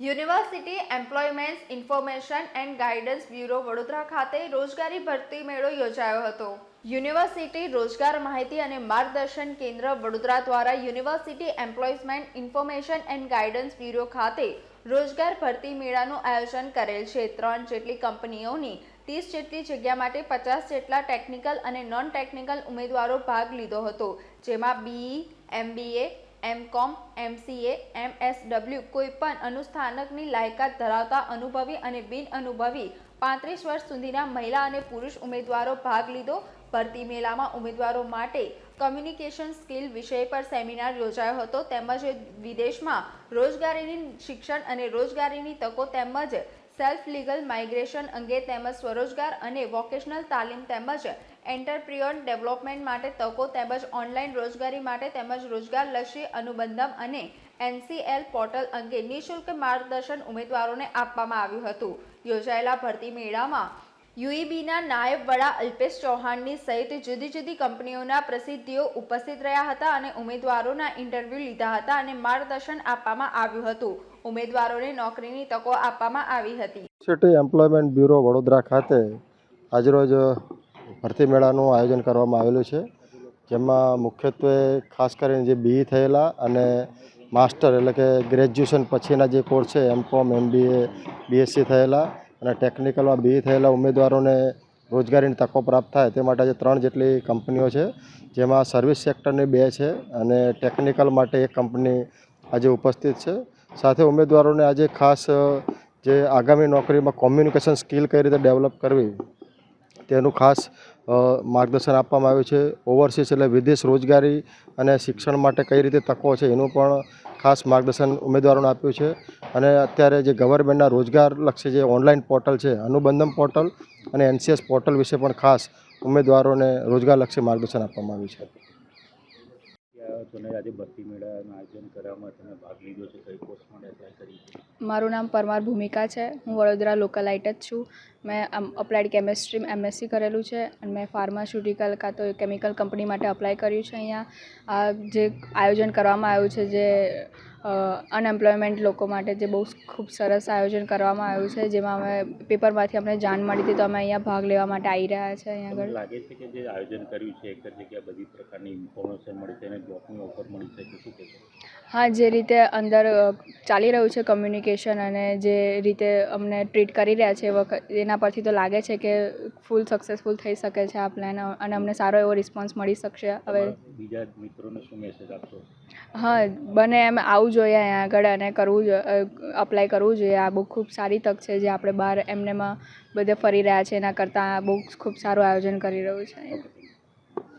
University employment information and guidance bureau Vadodara ખાતે રોજગારી ભરતી મેળો યોજાયો હતો. યુનિવર્સિટી રોજગાર માહિતી અને માર્ગદર્શન કેન્દ્ર વડોદરા દ્વારા university employment information and guidance bureau ખાતે રોજગાર ભરતી મેળાનું આયોજન કરેલ છે. ત્રણ જેટલી કંપનીઓની ત્રીસ જેટલી જગ્યા માટે પચાસ જેટલા ટેકનિકલ અને નોન ટેકનિકલ ઉમેદવારો ભાગ લીધો હતો. જેમાં BE MBA MCom, MCA, MSW કોઈપણ અનુસ્થાનકની લાયકાત ધરાવતા અનુભવી અને બિન અનુભવી પાંત્રીસ વર્ષ સુધીના મહિલા અને પુરુષ ઉમેદવારો ભાગ લીધો. ભરતી મેળામાં ઉમેદવારો માટે કમ્યુનિકેશન સ્કિલ વિષય પર સેમિનાર યોજાયો હતો. તેમજ વિદેશમાં રોજગારીની શિક્ષણ અને રોજગારીની તકો તેમજ સેલ્ફ લીગલ માઇગ્રેશન અંગે તેમજ સ્વરોજગાર અને વોકેશનલ તાલીમ તેમજ એન્ટરપ્રિયોર ડેવલપમેન્ટ માટે તકો તેમજ ઓનલાઈન રોજગારી માટે તેમજ રોજગારલક્ષી અનુબંધમ અને એનસીએલ પોર્ટલ અંગે નિઃશુલ્ક માર્ગદર્શન ઉમેદવારોને આપવામાં આવ્યું હતું. યોજાયેલા ભરતી મેળામાં યુઈબીના નાયબ વડા અલ્પેશ ચૌહાણની સહિત જુદી જુદી કંપનીઓના પ્રસિદ્ધિઓ ઉપસ્થિત રહ્યા હતા અને ઉમેદવારોના ઇન્ટરવ્યૂ લીધા હતા અને માર્ગદર્શન આપવામાં આવ્યું હતું. ઉમેદવારોને નોકરીની તકો આપવામાં આવી હતી. સિટી એમ્પ્લોયમેન્ટ બ્યુરો વડોદરા ખાતે આજરોજ ભરતી મેળાનું આયોજન કરવામાં આવેલું છે. જેમાં મુખ્યત્વે ખાસ કરીને જે બીઈ થયેલા અને માસ્ટર એટલે કે ગ્રેજ્યુએશન પછીના જે કોર્સ છે એમ કોમ એમબીએ બીએસસી થયેલા અને ટેકનિકલમાં બી થયેલા ઉમેદવારોને રોજગારીની તકો પ્રાપ્ત થાય તે માટે આજે ત્રણ જેટલી કંપનીઓ છે, જેમાં સર્વિસ સેક્ટરની બે છે અને ટેકનિકલ માટે એક કંપની આજે ઉપસ્થિત છે. સાથે ઉમેદવારોને આજે ખાસ, જે આગામી નોકરીમાં કોમ્યુનિકેશન સ્કિલ કઈ રીતે ડેવલપ કરવી, તેનું ખાસ માર્ગદર્શન આપવામાં આવ્યું છે. ઓવરસીઝ એટલે વિદેશ રોજગારી અને શિક્ષણ માટે કઈ રીતે તકો છે એનું પણ ખાસ માર્ગદર્શન ઉમેદવારોને આપ્યું છે. અને અત્યારે જે ગવર્મેન્ટના રોજગારલક્ષી જે ઓનલાઈન પોર્ટલ છે અનુબંધમ પોર્ટલ અને એનસીએસ પોર્ટલ વિશે પણ ખાસ ઉમેદવારોને રોજગારલક્ષી માર્ગદર્શન આપવામાં આવ્યું છે. ત્યાં તમે આજે ભરતી મેળાનું આયોજન કરવામાં તમે ભાગ લીધો છે કઈ કોર્સ માટે એપ્લાય કરી છે? મારું નામ પરમાર ભૂમિકા છે હું વડોદરા લોકલાઇટ જ છું. મેં આમ અપ્લાઇડ કેમેસ્ટ્રી એમએસસી કરેલું છે અને મેં ફાર્માસ્યુટિકલ કાં તો કેમિકલ કંપની માટે અપ્લાય કર્યું છે અહીંયા. આ જે આયોજન કરવામાં આવ્યું છે જે અનએમ્પ્લોયમેન્ટ લોકો માટે જે બહુ ખૂબ સરસ આયોજન કરવામાં આવ્યું છે જેમાં અમે પેપરમાંથી અમને જાણ મળી હતી તો અમે અહીંયા ભાગ લેવા માટે આવી રહ્યા છે અહીંયા આગળ. લાગે છે કે જે આયોજન કર્યું છે એક જ જગ્યાએ બધી પ્રકારની ઇન્ફોર્મેશન મળી છે અને જોબની ઓફર મળી છે કે શું કહેશો? હા જે રીતે અંદર ચાલી રહ્યું છે કમ્યુનિકેશન અને જે રીતે અમને ટ્રીટ કરી રહ્યા છે વખત એના પરથી તો લાગે છે કે ફૂલ સક્સેસફુલ થઈ શકે છે આ પ્લાન અને અમને સારો એવો રિસ્પોન્સ મળી શકશે. હવે બીજા મિત્રોને શું મેસેજ આપશો? હા, બને એમ આવવું જોઈએ અહીંયા આગળ અને કરવું જોઈએ અપ્લાય કરવું જોઈએ. આ બહુ ખૂબ સારી તક છે જે આપણે બહાર એમનેમાં બધે ફરી રહ્યા છે. એના કરતાં આ બહુ ખૂબ સારું આયોજન કરી રહ્યું છે.